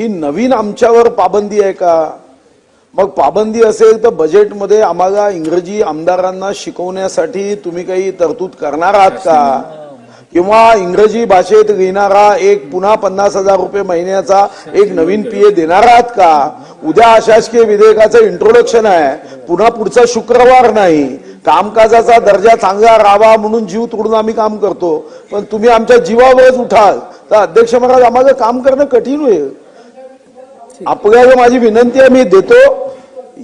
ही नवीन आमच्यावर पाबंदी आहे का? मग पाबंदी असेल तर बजेटमध्ये आम्हाला इंग्रजी आमदारांना शिकवण्यासाठी तुम्ही काही तरतूद करणार आहात का? किंवा इंग्रजी भाषेत लिहिणारा एक पुन्हा पन्नास हजार रुपये महिन्याचा एक नवीन पीए देणार आहात का? उद्या अशासकीय विधेयकाचं इंट्रोडक्शन आहे. पुन्हा पुढचा शुक्रवार नाही. कामकाजाचा दर्जा चांगला राहावा म्हणून जीव तोडून आम्ही काम करतो. पण तुम्ही आमच्या जीवावरच उठाल. तर अध्यक्ष महाराज आम्हाला काम करणं कठीण होईल. आपल्याला माझी विनंती आहे मी देतो.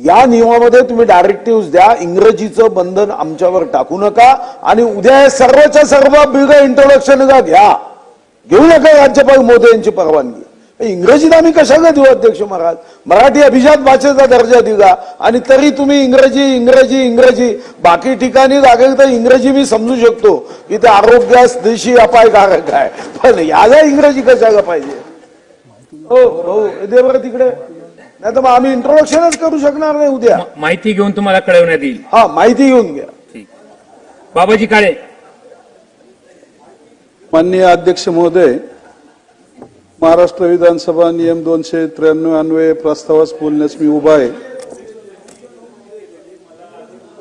या नियमामध्ये तुम्ही डायरेक्टिव्ह द्या. इंग्रजीचं बंधन आमच्यावर टाकू नका. आणि उद्या सर्वच्या सर्व बिग इंट्रोडक्शन घ्या. घेऊ नका राज्यपाल मोदी यांची परवानगी. इंग्रजीत आम्ही कशाला देऊ अध्यक्ष महाराज? मराठी अभिजात भाषेचा दर्जा दिला. आणि तरी तुम्ही इंग्रजी इंग्रजी इंग्रजी. बाकी ठिकाणी लागेल तर इंग्रजी मी समजू शकतो. की ते आरोग्यास देशी अपायकारक आहे. पण याला इंग्रजी कशाला पाहिजे? हो हो दे बरं तिकडे. नाही तर मग आम्ही इंट्रोडक्शनच करू शकणार नाही उद्या. माहिती घेऊन तुम्हाला कळवण्यात येईल. हा माहिती घेऊन घ्या. ठीक. बाबाजी काळे. माननीय अध्यक्ष महोदय महाराष्ट्र विधानसभा नियम दोनशे त्र्याण्णव अन्वये प्रस्तावास बोलण्यास मी उभा आहे.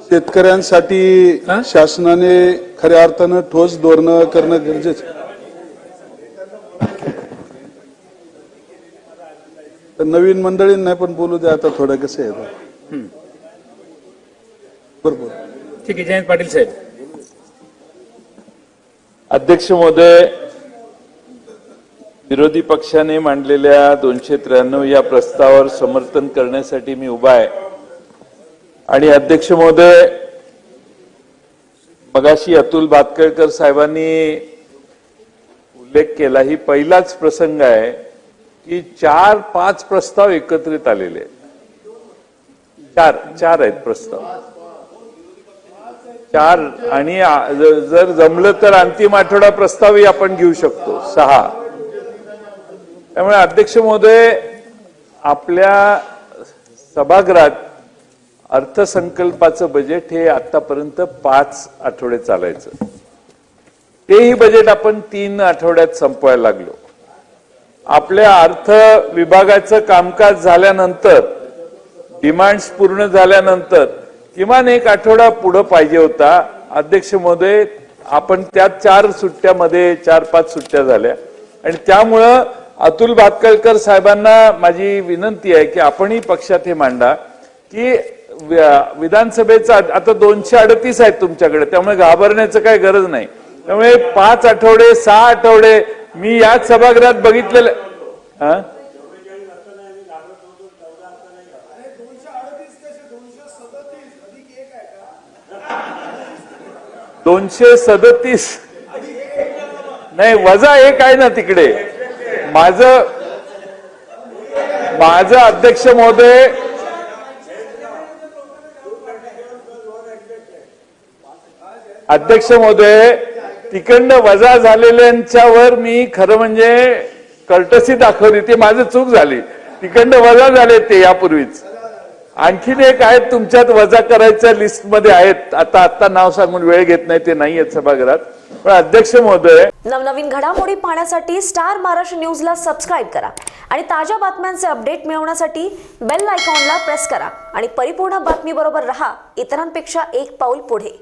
शेतकऱ्यांसाठी हा? शासनाने खऱ्या अर्थानं ठोस धोरणं करणं गरजेचं आहे. तर नवीन मंडळींना पण बोलू द्या आता थोडं कसं आहे. बरोबर. ठीक आहे जयंत पाटील साहेब. अध्यक्ष महोदय विरोधी पक्षाने मांडलेल्या दोनशे त्र्याण्णव या प्रस्तावावर समर्थन करण्यासाठी मी उभा आहे. आणि अध्यक्ष महोदय मगाशी अतुल भातकेळकर साहेबांनी उल्लेख केला ही पहिलाच प्रसंग आहे. की चार पाच प्रस्ताव एकत्रित आलेले आहेत. चार चार आहेत प्रस्ताव. चार आणि जर जमलं तर अंतिम आठवडा प्रस्तावही आपण घेऊ शकतो सहा. त्यामुळे अध्यक्ष महोदय आपल्या सभागृहात अर्थसंकल्पाचं बजेट हे आतापर्यंत पाच आठवडे चालायचं. तेही बजेट आपण तीन आठवड्यात संपवायला लागलो. आपल्या अर्थ विभागाचं कामकाज झाल्यानंतर डिमांड्स पूर्ण झाल्यानंतर किमान एक आठवडा पुढं पाहिजे होता. अध्यक्ष महोदय आपण त्या चार सुट्ट्यामध्ये चार पाच सुट्ट्या झाल्या. आणि त्यामुळं अतुल भातकळकर साहेबांना माझी विनंती आहे की आपणही पक्षात हे मांडा की विधानसभेचा आता दोनशे अडतीस आहेत तुमच्याकडे त्यामुळे घाबरण्याचं काही गरज नाही. त्यामुळे पाच आठवडे सहा आठवडे मी याच सभागृहात बघितलेलं हा? दोनशे सदतीस. नाही वजा एक आहे ना तिकडे. माझ माझं अध्यक्ष महोदय अध्यक्ष महोदय तिकडनं वजा झालेल्यांच्यावर मी खरं म्हणजे कर्टसी दाखवली. ती माझी चूक झाली. तिकडनं वजा झाले ते यापूर्वीच. आणखीन एक आहेत तुमच्यात वजा करायच्या लिस्टमध्ये आहेत. आता आता नाव सांगून वेळ घेत नाही ते नाही आहेत सभागृहात. पण अध्यक्ष महोदय. नवनवीन घडामोडी पाहण्यासाठी स्टार महाराष्ट्र न्यूजला सबस्क्राईब करा. आणि ताज्या बातम्यांचे अपडेट मिळवण्यासाठी बेल आयकॉनला प्रेस करा. आणि परिपूर्ण बातमीबरोबर रहा. इतरांपेक्षा एक पाऊल पुढे.